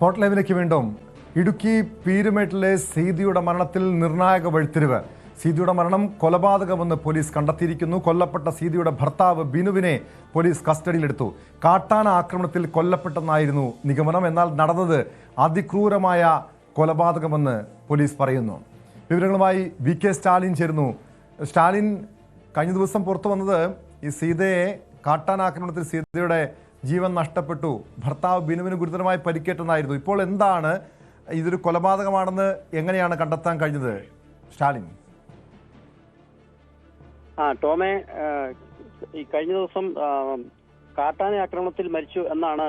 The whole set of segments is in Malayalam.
സ്പോട്ട് ലൈവിലേക്ക് വീണ്ടും ഇടുക്കി പീരുമേട്ടിലെ സീതിയുടെ മരണത്തിൽ നിർണായക വഴിത്തിരിവ്. സീതിയുടെ മരണം കൊലപാതകമെന്ന് പോലീസ് കണ്ടെത്തിയിരിക്കുന്നു. കൊല്ലപ്പെട്ട സീതിയുടെ ഭർത്താവ് ബിനുവിനെ പോലീസ് കസ്റ്റഡിയിലെടുത്തു. കാട്ടാന ആക്രമണത്തിൽ കൊല്ലപ്പെട്ടെന്നായിരുന്നു നിഗമനം. എന്നാൽ നടന്നത് അതിക്രൂരമായ കൊലപാതകമെന്ന് പോലീസ് പറയുന്നു. വിവരങ്ങളുമായി വി കെ സ്റ്റാലിൻ ചേരുന്നു. സ്റ്റാലിൻ കഴിഞ്ഞ ദിവസം പുറത്തു വന്നത് ഈ സീതയെ കാട്ടാൻ ആക്രമണത്തിൽ സീതയുടെ ജീവൻ നഷ്ടപ്പെട്ടു. ഭർത്താവ് ബിനുവിന് ഗുരുതരമായി പരിക്കേറ്റെന്നായിരുന്നു. ഇപ്പോൾ എന്താണ് ഇതൊരു കൊലപാതകമാണെന്ന് എങ്ങനെയാണ് കണ്ടെത്താൻ കഴിഞ്ഞത്? സ്റ്റാലിൻ. ആ ടോമെ ഈ കഴിഞ്ഞ ദിവസം കാട്ടാന ആക്രമണത്തിൽ മരിച്ചു എന്നാണ്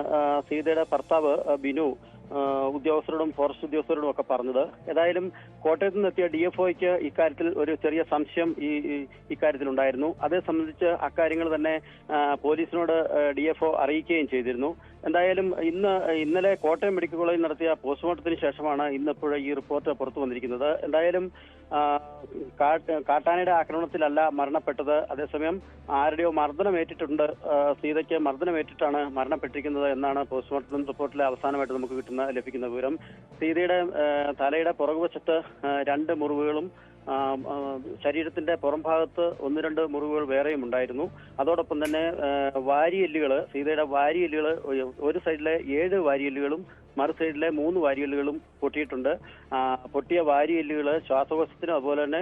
സീതയുടെ ഭർത്താവ് ബിനു ഉദ്യോഗസ്ഥരോടും ഫോറസ്റ്റ് ഉദ്യോഗസ്ഥരോടും ഒക്കെ പറഞ്ഞത്. ഏതായാലും കോട്ടയത്ത് നിന്നെത്തിയ ഡി എഫ് ഒയ്ക്ക് ഇക്കാര്യത്തിൽ ഒരു ചെറിയ സംശയം ഈ ഉണ്ടായിരുന്നു അതേ സംബന്ധിച്ച് അക്കാര്യങ്ങൾ തന്നെ പോലീസിനോട് ഡി എഫ് ഒ അറിയിക്കുകയും ചെയ്തിരുന്നു. എന്തായാലും ഇന്ന് ഇന്നലെ കോട്ടയം മെഡിക്കൽ കോളേജിൽ നടത്തിയ പോസ്റ്റ്മോർട്ടത്തിന് ശേഷമാണ് ഇന്നിപ്പോഴ ഈ റിപ്പോർട്ട് പുറത്തു വന്നിരിക്കുന്നത്. എന്തായാലും കാട്ടാനയുടെ ആക്രമണത്തിലല്ല മരണപ്പെട്ടത്. അതേസമയം ആരുടെയോ മർദ്ദനമേറ്റിട്ടുണ്ട്. സീതയ്ക്ക് മർദ്ദനമേറ്റിട്ടാണ് മരണപ്പെട്ടിരിക്കുന്നത് എന്നാണ് പോസ്റ്റ്മോർട്ടം റിപ്പോർട്ടിലെ അവസാനമായിട്ട് നമുക്ക് കിട്ടുന്ന ലഭിക്കുന്ന വിവരം. സീതയുടെ തലയുടെ പുറകുവശത്ത് രണ്ട് മുറിവുകളും ശരീരത്തിന്റെ പുറം ഭാഗത്ത് ഒന്ന് രണ്ട് മുറിവുകൾ വേറെയും ഉണ്ടായിരുന്നു. അതോടൊപ്പം തന്നെ വാരിയെല്ലുകൾ സീതയുടെ വാരിയെല്ലുകൾ ഒരു സൈഡിലെ ഏഴ് വാരിയെല്ലുകളും മറു സൈഡിലെ മൂന്ന് വാരിയെല്ലുകളും പൊട്ടിയിട്ടുണ്ട്. പൊട്ടിയ വാരിയെല്ലുകൾ ശ്വാസകോശത്തിനും അതുപോലെ തന്നെ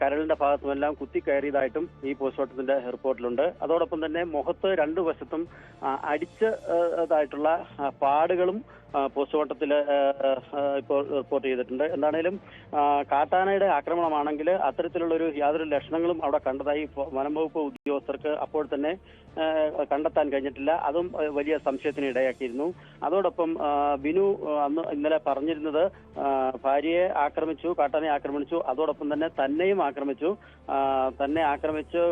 കരളിന്റെ ഭാഗത്തുമെല്ലാം കുത്തി കയറിയതായിട്ടും ഈ പോസ്റ്റ്മോർട്ടത്തിന്റെ റിപ്പോർട്ടിലുണ്ട്. അതോടൊപ്പം തന്നെ മുഖത്ത് രണ്ടു വശത്തും ആ, അടിച്ച് ആ, ഇതായിട്ടുള്ള ആ, പാടുകളും പോസ്റ്റ്മോർട്ടത്തിൽ ഇപ്പോൾ റിപ്പോർട്ട് ചെയ്തിട്ടുണ്ട്. എന്താണേലും കാട്ടാനയുടെ ആക്രമണമാണെങ്കിൽ അത്തരത്തിലുള്ള ഒരു യാതൊരു ലക്ഷണങ്ങളും അവിടെ കണ്ടതായി വനം വകുപ്പ് ഉദ്യോഗസ്ഥർക്ക് അപ്പോൾ തന്നെ കണ്ടെത്താൻ കഴിഞ്ഞിട്ടില്ല. അതും വലിയ സംശയത്തിന് ഇടയാക്കിയിരുന്നു. അതോടൊപ്പം ബിനു അന്ന് ഇന്നലെ പറഞ്ഞിരുന്നത് ഭാര്യയെ ആക്രമിച്ചു കാട്ടാനെ ആക്രമിച്ചു അതോടൊപ്പം തന്നെ തന്നെയും ആക്രമിച്ചു. തന്നെ ആക്രമിച്ച്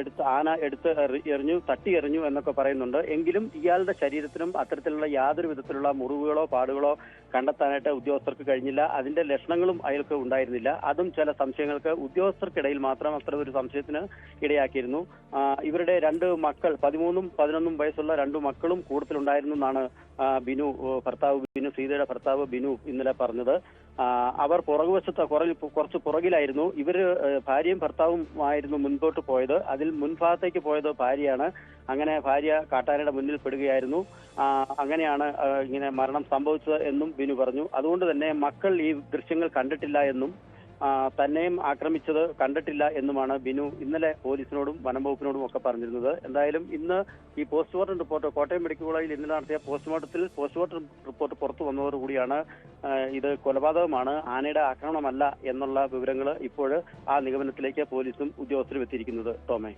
എടുത്ത് ആന എടുത്ത് എറിഞ്ഞു തട്ടി എറിഞ്ഞു എന്നൊക്കെ പറയുന്നുണ്ട്. എങ്കിലും ഇയാളുടെ ശരീരത്തിനും അത്തരത്തിലുള്ള യാതൊരു വിധത്തിലുള്ള മുറിവുകളോ പാടുകളോ കണ്ടെത്താനായിട്ട് ഉദ്യോഗസ്ഥർക്ക് കഴിഞ്ഞില്ല. അതിന്റെ ലക്ഷണങ്ങളും അയാൾക്ക് ഉണ്ടായിരുന്നില്ല. അതും ചില സംശയങ്ങൾക്ക് ഉദ്യോഗസ്ഥർക്കിടയിൽ മാത്രം അത്ര ഒരു സംശയത്തിന് ഇടയാക്കിയിരുന്നു. ഇവരുടെ രണ്ട് മക്കൾ പതിമൂന്നും പതിനൊന്നും വയസ്സുള്ള രണ്ട് മക്കളും കൂടുതലുണ്ടായിരുന്നു എന്നാണ് ബിനു ഭർത്താവ് ബിനു സീതയുടെ ഭർത്താവ് ബിനു ഇന്നലെ പറഞ്ഞത്. അവർ പുറകുവശത്ത് കുറ- കുറച്ച് പുറകിലായിരുന്നു. ഇവർ ഭാര്യയും ഭർത്താവും ആയിരുന്നു മുൻപോട്ട് പോയത്. അതിൽ മുൻഭാഗത്തേക്ക് പോയത് ഭാര്യയാണ്. അങ്ങനെ ഭാര്യ കാട്ടാനയുടെ മുന്നിൽ പെടുകയായിരുന്നു. അങ്ങനെയാണ് ഇങ്ങനെ മരണം സംഭവിച്ചത് എന്നും ബിനു പറഞ്ഞു. അതുകൊണ്ട് തന്നെ മക്കൾ ഈ ദൃശ്യങ്ങൾ കണ്ടിട്ടില്ല എന്നും തന്നെയും ആക്രമിച്ചത് കണ്ടിട്ടില്ല എന്നുമാണ് ബിനു ഇന്നലെ പോലീസിനോടും വനം വകുപ്പിനോടും ഒക്കെ പറഞ്ഞിരുന്നത്. എന്തായാലും ഇന്ന് ഈ പോസ്റ്റ്മോർട്ടം റിപ്പോർട്ട് കോട്ടയം മെഡിക്കൽ കോളേജിൽ ഇന്നലെ നടത്തിയ പോസ്റ്റ്മോർട്ടത്തിൽ പോസ്റ്റ്മോർട്ടം റിപ്പോർട്ട് പുറത്തു വന്നതോടുകൂടിയാണ് ഇത് കൊലപാതകമാണ് ആനയുടെ ആക്രമണമല്ല എന്നുള്ള വിവരങ്ങൾ ഇപ്പോൾ ആ നിഗമനത്തിലേക്ക് പോലീസും ഉദ്യോഗസ്ഥരും എത്തിയിരിക്കുന്നത്. ടോമേ.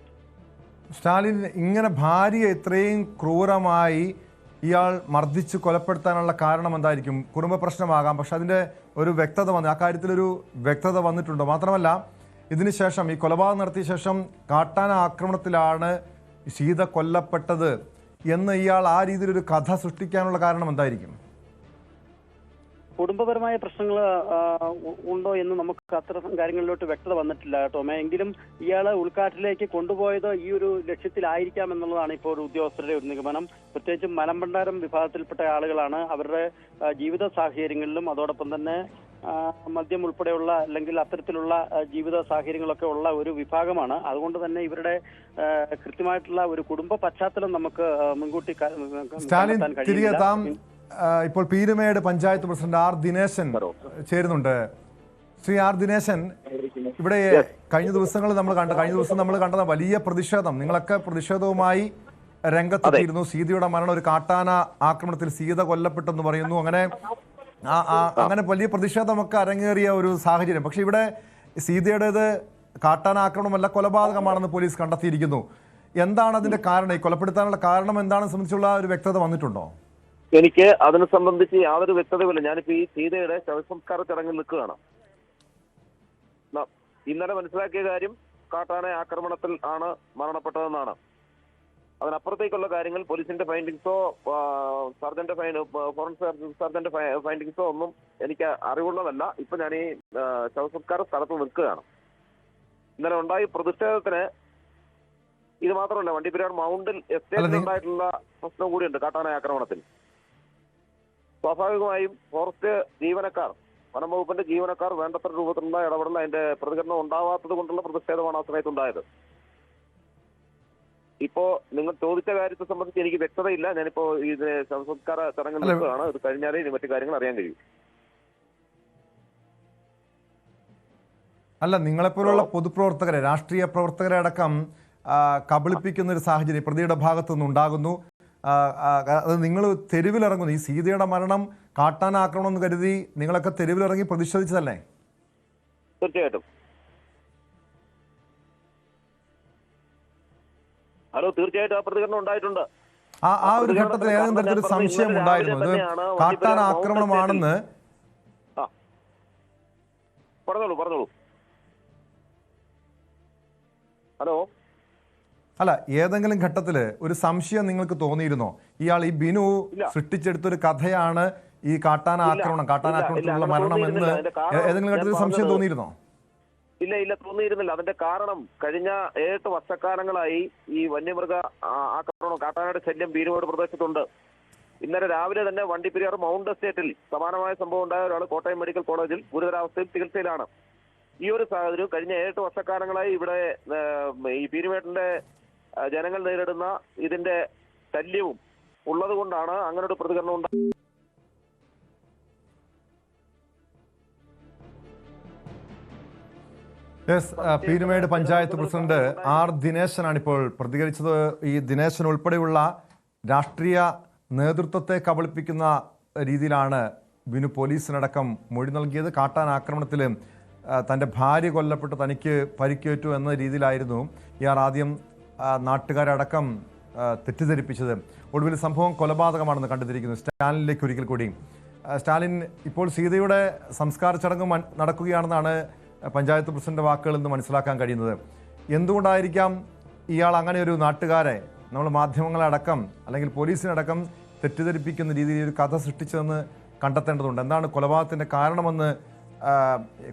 സ്റ്റാലിൻ ഇങ്ങനെ ഭാര്യ ഇത്രയും ക്രൂരമായി ഇയാൾ മർദ്ദിച്ച് കൊലപ്പെടുത്താനുള്ള കാരണം എന്തായിരിക്കും? കുടുംബ പ്രശ്നമാകാം. പക്ഷെ അതിന്റെ ഒരു വ്യക്തത വന്നു ആ കാര്യത്തിലൊരു വ്യക്തത വന്നിട്ടുണ്ടോ. മാത്രമല്ല ഇതിനുശേഷം ഈ കൊലപാതകം നടത്തിയ ശേഷം കാട്ടാന ആക്രമണത്തിലാണ് സീത കൊല്ലപ്പെട്ടത് എന്ന് ഇയാൾ ആ രീതിയിലൊരു കഥ സൃഷ്ടിക്കാനുള്ള കാരണം എന്തായിരിക്കും? കുടുംബപരമായ പ്രശ്നങ്ങൾ ഉണ്ടോ എന്ന് നമുക്ക് അത്ര കാര്യങ്ങളിലോട്ട് വ്യക്തത വന്നിട്ടില്ല ടോമേ എങ്കിലും ഇയാളെ ഉൾക്കാട്ടിലേക്ക് കൊണ്ടുപോയത് ഈ ഒരു ലക്ഷ്യത്തിലായിരിക്കാം എന്നുള്ളതാണ് ഇപ്പോൾ ഉദ്യോഗസ്ഥരുടെ ഒരു നിഗമനം. പ്രത്യേകിച്ചും മലമ്പണ്ടാരം വിഭാഗത്തിൽപ്പെട്ട ആളുകളാണ് അവരുടെ ജീവിത സാഹചര്യങ്ങളിലും അതോടൊപ്പം തന്നെ മദ്യം ഉൾപ്പെടെയുള്ള അല്ലെങ്കിൽ അത്തരത്തിലുള്ള ജീവിത സാഹചര്യങ്ങളൊക്കെ ഉള്ള ഒരു വിഭാഗമാണ്. അതുകൊണ്ട് തന്നെ ഇവരുടെ കൃത്യമായിട്ടുള്ള ഒരു കുടുംബ പശ്ചാത്തലം നമുക്ക് മുൻകൂട്ടി സ്റ്റാലിൻ തിരികെ. ഇപ്പോൾ പീരുമേട് പഞ്ചായത്ത് പ്രസിഡന്റ് ആർ ദിനേശൻ ചേരുന്നുണ്ട്. ശ്രീ ആർ ദിനേശൻ ഇവിടെ കഴിഞ്ഞ ദിവസങ്ങൾ നമ്മൾ കണ്ട കഴിഞ്ഞ ദിവസം നമ്മൾ കണ്ടത് വലിയ പ്രതിഷേധം. നിങ്ങളൊക്കെ പ്രതിഷേധവുമായി രംഗത്തെത്തിയിരുന്നു. സീതയുടെ മരണം ഒരു കാട്ടാന ആക്രമണത്തിൽ സീത കൊല്ലപ്പെട്ടെന്ന് പറയുന്നു. അങ്ങനെ അങ്ങനെ വലിയ പ്രതിഷേധമൊക്കെ അരങ്ങേറിയ ഒരു സാഹചര്യം. പക്ഷെ ഇവിടെ സീതയുടേത് കാട്ടാന ആക്രമണമല്ല കൊലപാതകമാണെന്ന് പോലീസ് കണ്ടെത്തിയിരിക്കുന്നു. എന്താണ് അതിന്റെ കാരണം? ഈ കൊലപ്പെടുത്താനുള്ള കാരണം എന്താണെന്ന് സംബന്ധിച്ചുള്ള ഒരു വ്യക്തത വന്നിട്ടുണ്ടോ? എനിക്ക് അതിനെ സംബന്ധിച്ച് യാതൊരു വ്യക്തതയുമില്ല. ഞാനിപ്പോ ഈ സീതയുടെ ശവസംസ്കാര ചടങ്ങിൽ നിൽക്കുകയാണ് ഇന്നലെ മനസ്സിലാക്കിയ കാര്യം കാട്ടാന ആക്രമണത്തിൽ ആണ് മരണപ്പെട്ടതെന്നാണ്. അതിനപ്പുറത്തേക്കുള്ള കാര്യങ്ങൾ പോലീസിന്റെ ഫൈൻഡിങ്സോ സർജന്റെ ഫൈൻ ഫോറൻസിക് സർജന്റെ ഫൈൻഡിങ്സോ ഒന്നും എനിക്ക് അറിവുള്ളതല്ല. ഇപ്പൊ ഞാൻ ഈ ശവസംസ്കാര സ്ഥലത്ത് നിൽക്കുകയാണ്. ഇന്നലെ ഉണ്ടായ പ്രതിഷേധത്തിന് ഇത് മാത്രമല്ല വണ്ടിപ്പെരിയാർ മൗണ്ടിൽ എസ്റ്റേറ്റിൽ ഉണ്ടായിട്ടുള്ള പ്രശ്നം കൂടിയുണ്ട് കാട്ടാന ആക്രമണത്തിൽ. സ്വാഭാവികമായും ഫോറസ്റ്റ് ജീവനക്കാർ വനം വകുപ്പിന്റെ ജീവനക്കാർ വേണ്ടത്ര രൂപത്തിലുള്ള ഇടപെടൽ അതിന്റെ പ്രതികരണം ഉണ്ടാവാത്തത് കൊണ്ടുള്ള പ്രതിഷേധമാണ് ആ സമയത്ത് ഉണ്ടായത് ഇപ്പോ നിങ്ങൾ ചോദിച്ച കാര്യത്തെ സംബന്ധിച്ച് എനിക്ക് വ്യക്തതയില്ല. ഞാനിപ്പോ ഇതിന് സംസ്കാര ചടങ്ങിൽ നിൽക്കുകയാണ് ഇത് കഴിഞ്ഞാലേ ഇനി മറ്റു കാര്യങ്ങൾ അറിയാൻ കഴിയും. അല്ല നിങ്ങളെപ്പോലുള്ള പൊതുപ്രവർത്തകരെ രാഷ്ട്രീയ പ്രവർത്തകരെ അടക്കം കബളിപ്പിക്കുന്ന ഒരു സാഹചര്യം പ്രതിയുടെ ഭാഗത്തുനിന്ന് ആ, അത് നിങ്ങൾ തെരുവിലിറങ്ങുന്നു. ഈ സീതയുടെ മരണം കാട്ടാൻ ആക്രമണം എന്ന് കരുതി നിങ്ങളൊക്കെ തെരുവിലിറങ്ങി പ്രതിഷേധിച്ചതല്ലേ? തീർച്ചയായിട്ടും. ഹലോ തീർച്ചയായിട്ടും ആ പ്രതികരണം ഉണ്ടായിട്ടുണ്ട്. ആ ആ ഒരു ഘട്ടത്തിൽ ഏതെങ്കിലും തരത്തിലൊരു സംശയം ഉണ്ടായിരുന്നു. ഇത് കാട്ടാൻ ആക്രമണമാണെന്ന് പറഞ്ഞോളൂ പറഞ്ഞോളൂ. ഹലോ? അല്ല ഏതെങ്കിലും ഘട്ടത്തിൽ ഒരു സംശയം നിങ്ങൾക്ക് തോന്നിയിരുന്നോ? ഇയാൾ ഈ ബിനു. സൃഷ്ടിച്ചെടുത്തൊരു കഥയാണ് ഈ കാട്ടാന ആക്രമണം കാട്ടാന ആക്രമണത്തിലുള്ള മരണം എന്ന് ഏതെങ്കിലും ഘട്ടത്തിൽ സംശയം തോന്നിയിരുന്നോ? ഇല്ല ഇല്ല തോന്നിയിരുന്നില്ല. അതിന്റെ കാരണം കഴിഞ്ഞ ഏഴെട്ട് വർഷക്കാലങ്ങളായി ഈ വന്യമൃഗ ആക്രമണം കാട്ടാനയുടെ ശല്യം ബീരുമോട് പ്രദേശത്തുണ്ട് ഇന്നലെ രാവിലെ തന്നെ വണ്ടിപ്പെരിയാർ മൗണ്ട് എസ്റ്റേറ്റിൽ സമാനമായ സംഭവം ഉണ്ടായ ഒരാൾ കോട്ടയം മെഡിക്കൽ കോളേജിൽ ഗുരുതരാവസ്ഥയിൽ ചികിത്സയിലാണ്. ഈ ഒരു സാഹചര്യം കഴിഞ്ഞ ഏഴെട്ട് വർഷക്കാലങ്ങളായി ഇവിടെ ഈ പീരുമേട്ടിന്റെ ആ, ജനങ്ങൾ നേരിടുന്ന ഇതിന്റെ ശല്യവും ഉള്ളത് കൊണ്ടാണ് അങ്ങനെ ഒരു പ്രതികരണം ഉണ്ടായത് yes Peerumedu panchayat president R ദിനേശനാണ് ഇപ്പോൾ പ്രതികരിച്ചത്. ഈ ദിനേശൻ ഉൾപ്പെടെയുള്ള രാഷ്ട്രീയ നേതൃത്വത്തെ കബളിപ്പിക്കുന്ന രീതിയിലാണ് ബിനു പോലീസിനടക്കം മൊഴി നൽകിയത്. കാട്ടാൻ ആക്രമണത്തിൽ തന്റെ ഭാര്യ കൊല്ലപ്പെട്ട് തനിക്ക് പരിക്കേറ്റു എന്ന രീതിയിലായിരുന്നു. ഇയാൾ ആദ്യം നാട്ടുകാരടക്കം തെറ്റിദ്ധരിപ്പിച്ചത്. ഒടുവിൽ സംഭവം കൊലപാതകമാണെന്ന് കണ്ടെത്തിയിരിക്കുന്നു സ്റ്റാലിനിലേക്ക് ഒരിക്കൽ കൂടി. സ്റ്റാലിൻ ഇപ്പോൾ സീതയുടെ സംസ്കാര ചടങ്ങ് നടക്കുകയാണെന്നാണ് പഞ്ചായത്ത് പ്രസിഡന്റ് വാക്കുകളിൽ നിന്ന് മനസ്സിലാക്കാൻ കഴിയുന്നത്. എന്തുകൊണ്ടായിരിക്കാം ഇയാൾ അങ്ങനെ ഒരു നാട്ടുകാരെ നമ്മൾ മാധ്യമങ്ങളടക്കം അല്ലെങ്കിൽ പോലീസിനടക്കം തെറ്റിദ്ധരിപ്പിക്കുന്ന രീതിയിൽ ഒരു കഥ സൃഷ്ടിച്ചതെന്ന് കണ്ടെത്തേണ്ടതുണ്ട്. എന്താണ് കൊലപാതകത്തിന്റെ കാരണമെന്ന്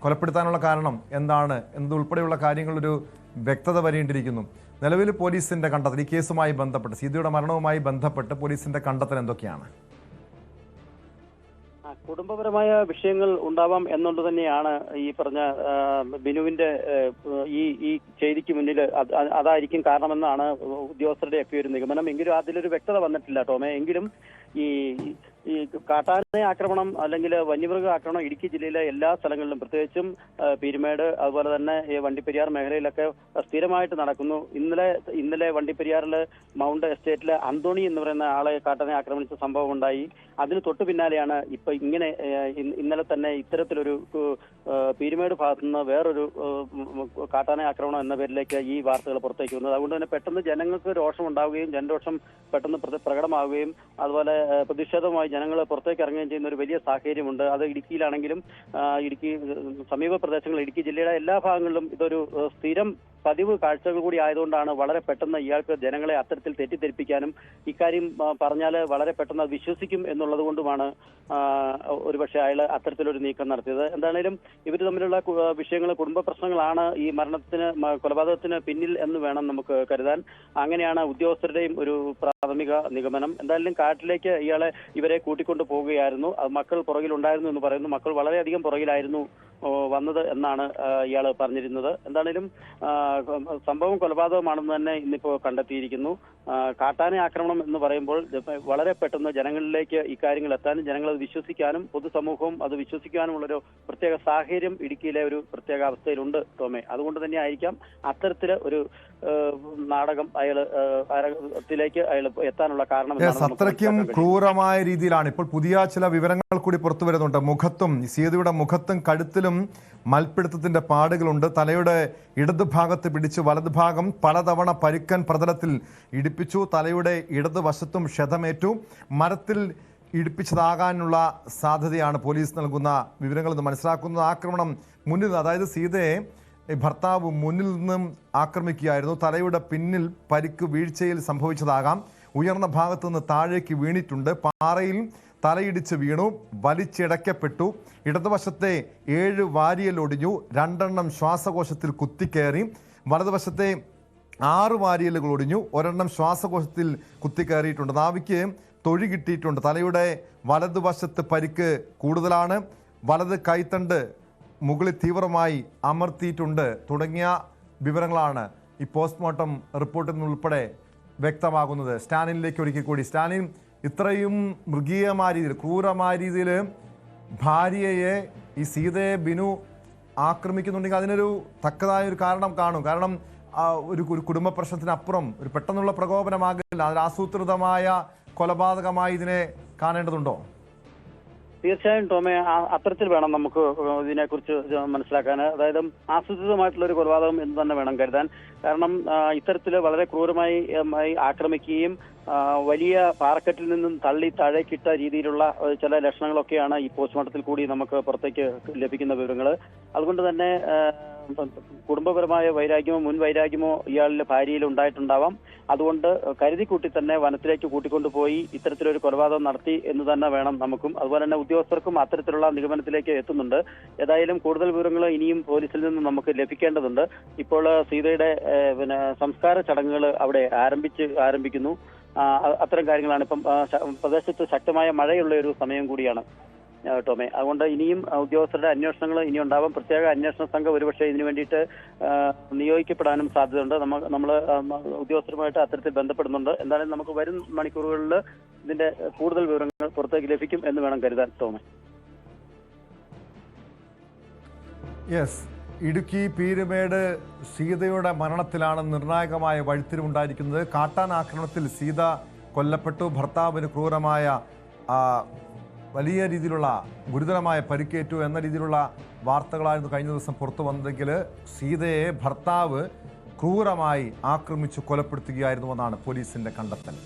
കൊലപ്പെടുത്താനുള്ള കാരണം എന്താണ് എന്നതുൾപ്പെടെയുള്ള കാര്യങ്ങളൊരു വ്യക്തത വരേണ്ടിയിരിക്കുന്നു. നിലവിൽ പോലീസിന്റെ കണ്ടെത്തൽ ഈ കേസുമായി ബന്ധപ്പെട്ട് സീതയുടെ മരണവുമായി ബന്ധപ്പെട്ട് പോലീസിന്റെ കണ്ടെത്തൽ എന്തൊക്കെയാണ്? കുടുംബപരമായ വിഷയങ്ങൾ ഉണ്ടാവാം എന്നുള്ളത് തന്നെയാണ് ഈ പറഞ്ഞ ബിനുവിന്റെ ഈ ഈ ചെയ്തിക്ക് മുന്നിൽ അത് അത് അതായിരിക്കും കാരണമെന്നാണ് ഉദ്യോഗസ്ഥരുടെ ഒക്കെ ഒരു നിഗമനം. എങ്കിലും അതിലൊരു വ്യക്തത വന്നിട്ടില്ല ടോമെ. എങ്കിലും ഈ ഈ കാട്ടാന ആക്രമണം അല്ലെങ്കിൽ വന്യമൃഗ ആക്രമണം ഇടുക്കി ജില്ലയിലെ എല്ലാ സ്ഥലങ്ങളിലും പ്രത്യേകിച്ചും പീരുമേട് അതുപോലെ തന്നെ ഈ വണ്ടിപ്പെരിയാർ മേഖലയിലൊക്കെ സ്ഥിരമായിട്ട് നടക്കുന്നു. ഇന്നലെ ഇന്നലെ വണ്ടിപ്പെരിയാറിൽ മൗണ്ട് എസ്റ്റേറ്റിലെ അന്തോണി എന്ന് പറയുന്ന ആളെ കാട്ടാനെ ആക്രമിച്ച സംഭവം ഉണ്ടായി. അതിന് തൊട്ടു പിന്നാലെയാണ് ഇപ്പൊ ഇങ്ങനെ ഇന്നലെ തന്നെ ഇത്തരത്തിലൊരു പീരുമേട് ഭാഗത്തു നിന്ന് വേറൊരു കാട്ടാനെ ആക്രമണം എന്ന പേരിലേക്ക് ഈ വാർത്തകൾ പുറത്തേക്ക് വന്നത്. അതുകൊണ്ട് തന്നെ പെട്ടെന്ന് ജനങ്ങൾക്ക് രോഷം ഉണ്ടാവുകയും ജനരോഷം പെട്ടെന്ന് പ്രകടമാവുകയും അതുപോലെ പ്രതിഷേധമായി ജനങ്ങൾ പുറത്തേക്ക് ഇറങ്ങുകയും ചെയ്യുന്ന ഒരു വലിയ സാഹചര്യമുണ്ട്. അത് ഇടുക്കിയിലാണെങ്കിലും ഇടുക്കി സമീപ പ്രദേശങ്ങൾ ഇടുക്കി ജില്ലയുടെ എല്ലാ ഭാഗങ്ങളിലും ഇതൊരു സ്ഥിരം പതിവ് കാഴ്ചകൾ കൂടി ആയതുകൊണ്ടാണ് വളരെ പെട്ടെന്ന് ഇയാൾക്ക് ജനങ്ങളെ അത്തരത്തിൽ തെറ്റിദ്ധരിപ്പിക്കാനും ഇക്കാര്യം പറഞ്ഞാൽ വളരെ പെട്ടെന്ന് വിശ്വസിക്കും എന്നുള്ളത് കൊണ്ടുമാണ് ഒരുപക്ഷെ അയാൾ അത്തരത്തിലൊരു നീക്കം നടത്തിയത്. എന്താണേലും ഇവർ തമ്മിലുള്ള വിഷയങ്ങൾ കുടുംബ പ്രശ്നങ്ങളാണ് ഈ മരണത്തിന് കൊലപാതകത്തിന് പിന്നിൽ എന്ന് വേണം നമുക്ക് കരുതാൻ. അങ്ങനെയാണ് ഉദ്യോഗസ്ഥരുടെയും ഒരു പ്രാഥമിക നിഗമനം. എന്തായാലും കാട്ടിലേക്ക് ഇയാളെ ഇവരെ കൂട്ടിക്കൊണ്ടു പോവുകയായിരുന്നു മക്കൾ പുറകിലുണ്ടായിരുന്നു എന്ന് പറയുന്നു. മക്കൾ വളരെയധികം പുറകിലായിരുന്നു. വന്നത് എന്നാണ് ഇയാൾ പറഞ്ഞിരുന്നത്. എന്താണേലും സംഭവം കൊലപാതകമാണെന്ന് തന്നെ ഇന്നിപ്പോ കണ്ടെത്തിയിരിക്കുന്നു. കാട്ടാന ആക്രമണം എന്ന് പറയുമ്പോൾ വളരെ പെട്ടെന്ന് ജനങ്ങളിലേക്ക് ഇക്കാര്യങ്ങൾ എത്താനും ജനങ്ങൾ അത് വിശ്വസിക്കാനും പൊതുസമൂഹവും അത് വിശ്വസിക്കാനുമുള്ളൊരു പ്രത്യേക സാഹചര്യം ഇടുക്കിയിലെ ഒരു പ്രത്യേക അവസ്ഥയിലുണ്ട് ടോമെ. അതുകൊണ്ട് തന്നെ ആയിരിക്കാം അത്തരത്തിൽ ഒരു നാടകം അയാൾ ത്തിലേക്ക് അയാൾ എത്താനുള്ള കാരണം അത്രയ്ക്കും ക്രൂരമായ രീതിയിലാണ്. ഇപ്പോൾ പുതിയ ചില വിവരങ്ങൾ കൂടി പുറത്തു വരുന്നുണ്ട്. മുഖത്തും സീതയുടെ മുഖത്തും കഴുത്തിലും മൽപ്പിടുത്തത്തിന്റെ പാടുകളുണ്ട്. തലയുടെ ഇടതുഭാഗത്ത് പിടിച്ച് വലതുഭാഗം പലതവണ പരുക്കൻ പ്രതലത്തിൽ ഇടിപ്പിച്ചു. തലയുടെ ഇടതുവശത്തും ക്ഷതമേറ്റു. മരത്തിൽ ഇടിപ്പിച്ചതാകാനുള്ള സാധ്യതയാണ് പോലീസ് നൽകുന്ന വിവരങ്ങൾ നിന്ന് മനസ്സിലാക്കുന്നത്. ആക്രമണം മുന്നിൽ അതായത് സീതയെ ഭർത്താവ് മുന്നിൽ നിന്നും ആക്രമിക്കുകയായിരുന്നു. തലയുടെ പിന്നിൽ പരിക്ക് വീഴ്ചയിൽ സംഭവിച്ചതാകാം. ഉയർന്ന ഭാഗത്തു നിന്ന് താഴേക്ക് വീണിട്ടുണ്ട്. പാറയിൽ തലയിടിച്ച് വീണു വലിച്ചിടയ്ക്കപ്പെട്ടു ഇടതുവശത്തെ ഏഴ് വാരിയൽ ഒടിഞ്ഞു രണ്ടെണ്ണം ശ്വാസകോശത്തിൽ കുത്തിക്കയറി വലതുവശത്തെ ആറ് വാരിയലുകൾ ഒടിഞ്ഞു ഒരെണ്ണം ശ്വാസകോശത്തിൽ കുത്തിക്കയറിയിട്ടുണ്ട് നാവിക്ക് തൊഴി കിട്ടിയിട്ടുണ്ട്. തലയുടെ വലതുവശത്ത് പരിക്ക് കൂടുതലാണ്. വലത് കൈത്തണ്ട് മുകളിൽ തീവ്രമായി അമർത്തിയിട്ടുണ്ട്. തുടങ്ങിയ വിവരങ്ങളാണ് ഈ പോസ്റ്റ്മോർട്ടം റിപ്പോർട്ടിൽ നിന്നുൾപ്പെടെ വ്യക്തമാകുന്നത്. സ്റ്റാലിനിലേക്ക് ഒരിക്കൽ കൂടി. സ്റ്റാലിൻ ഇത്രയും മൃഗീയമായ രീതിയിൽ ക്രൂരമായ രീതിയിൽ ഭാര്യയെ ഈ സീതയെ ബിനു ആക്രമിക്കുന്നുണ്ടെങ്കിൽ അതിനൊരു തക്കതായ ഒരു കാരണം കാണും. കാരണം ഒരു ഒരു കുടുംബ പ്രശ്നത്തിനപ്പുറം ഒരു പെട്ടെന്നുള്ള പ്രകോപനമാകില്ല അതിൽ ആസൂത്രിതമായ കൊലപാതകമായി ഇതിനെ കാണേണ്ടതുണ്ടോ? തീർച്ചയായും ടോമെ അത്തരത്തിൽ വേണം നമുക്ക് ഇതിനെക്കുറിച്ച് മനസ്സിലാക്കാൻ അതായത് ആസൂത്രിതമായിട്ടുള്ള ഒരു കൊലപാതകം എന്ന് തന്നെ വേണം കരുതാൻ. കാരണം ഇത്തരത്തിൽ വളരെ ക്രൂരമായി ആക്രമിക്കുകയും വലിയ പാറക്കെട്ടിൽ നിന്നും തള്ളി താഴേക്കിട്ട രീതിയിലുള്ള ചില ലക്ഷണങ്ങളൊക്കെയാണ് ഈ പോസ്റ്റ്മോർട്ടത്തിൽ കൂടി നമുക്ക് പുറത്തേക്ക് ലഭിക്കുന്ന വിവരങ്ങൾ അതുകൊണ്ട് തന്നെ കുടുംബപരമായ വൈരാഗ്യമോ മുൻ വൈരാഗ്യമോ ഇയാളിലെ ഭാര്യയിൽ ഉണ്ടായിട്ടുണ്ടാവാം. അതുകൊണ്ട് കരുതി കൂട്ടി തന്നെ വനത്തിലേക്ക് കൂട്ടിക്കൊണ്ടുപോയി ഇത്തരത്തിലൊരു കൊലപാതകം നടത്തി എന്ന് തന്നെ വേണം നമുക്കും. അതുപോലെ തന്നെ ഉദ്യോഗസ്ഥർക്കും അത്തരത്തിലുള്ള നിഗമനത്തിലേക്ക് എത്തുന്നുണ്ട്. ഏതായാലും കൂടുതൽ വിവരങ്ങൾ ഇനിയും പോലീസിൽ നിന്ന് നമുക്ക് ലഭിക്കേണ്ടതുണ്ട്. ഇപ്പോൾ സീതയുടെ പിന്നെ സംസ്കാര ചടങ്ങുകൾ അവിടെ ആരംഭിച്ച് ആരംഭിക്കുന്നു. അത്തരം കാര്യങ്ങളാണ് ഇപ്പം പ്രദേശത്ത് ശക്തമായ മഴയുള്ള ഒരു സമയം കൂടിയാണ്. ടോമെ. അതുകൊണ്ട് ഇനിയും ഉദ്യോഗസ്ഥരുടെ അന്വേഷണങ്ങൾ ഇനി ഉണ്ടാവാം പ്രത്യേക അന്വേഷണ സംഘം ഒരുപക്ഷെ ഇതിനു വേണ്ടിയിട്ട് നിയോഗിക്കപ്പെടാനും സാധ്യതയുണ്ട്. നമ്മൾ നമ്മൾ ഉദ്യോഗസ്ഥരുമായിട്ട് അത്തരത്തിൽ ബന്ധപ്പെടുന്നുണ്ട്. എന്തായാലും നമുക്ക് വരും മണിക്കൂറുകളിൽ ഇതിന്റെ കൂടുതൽ വിവരങ്ങൾ പുറത്തേക്ക് ലഭിക്കും എന്ന് വേണം കരുതാൻ ടോമെ. യെസ്. ഇടുക്കി പീരുമേട് സീതയുടെ മരണത്തിലാണ് നിർണായകമായ വഴിത്തിരിവുണ്ടായിരിക്കുന്നത്. കാട്ടാൻ ആക്രമണത്തിൽ സീത കൊല്ലപ്പെട്ടു. ഭർത്താവിന് ക്രൂരമായ വലിയ രീതിയിലുള്ള ഗുരുതരമായ പരിക്കേറ്റു എന്ന രീതിയിലുള്ള വാർത്തകളായിരുന്നു കഴിഞ്ഞ ദിവസം പുറത്തു വന്നതെങ്കിൽ സീതയെ ഭർത്താവ് ക്രൂരമായി ആക്രമിച്ചു കൊലപ്പെടുത്തുകയായിരുന്നുവെന്നാണ് പോലീസിന്റെ കണ്ടെത്തൽ.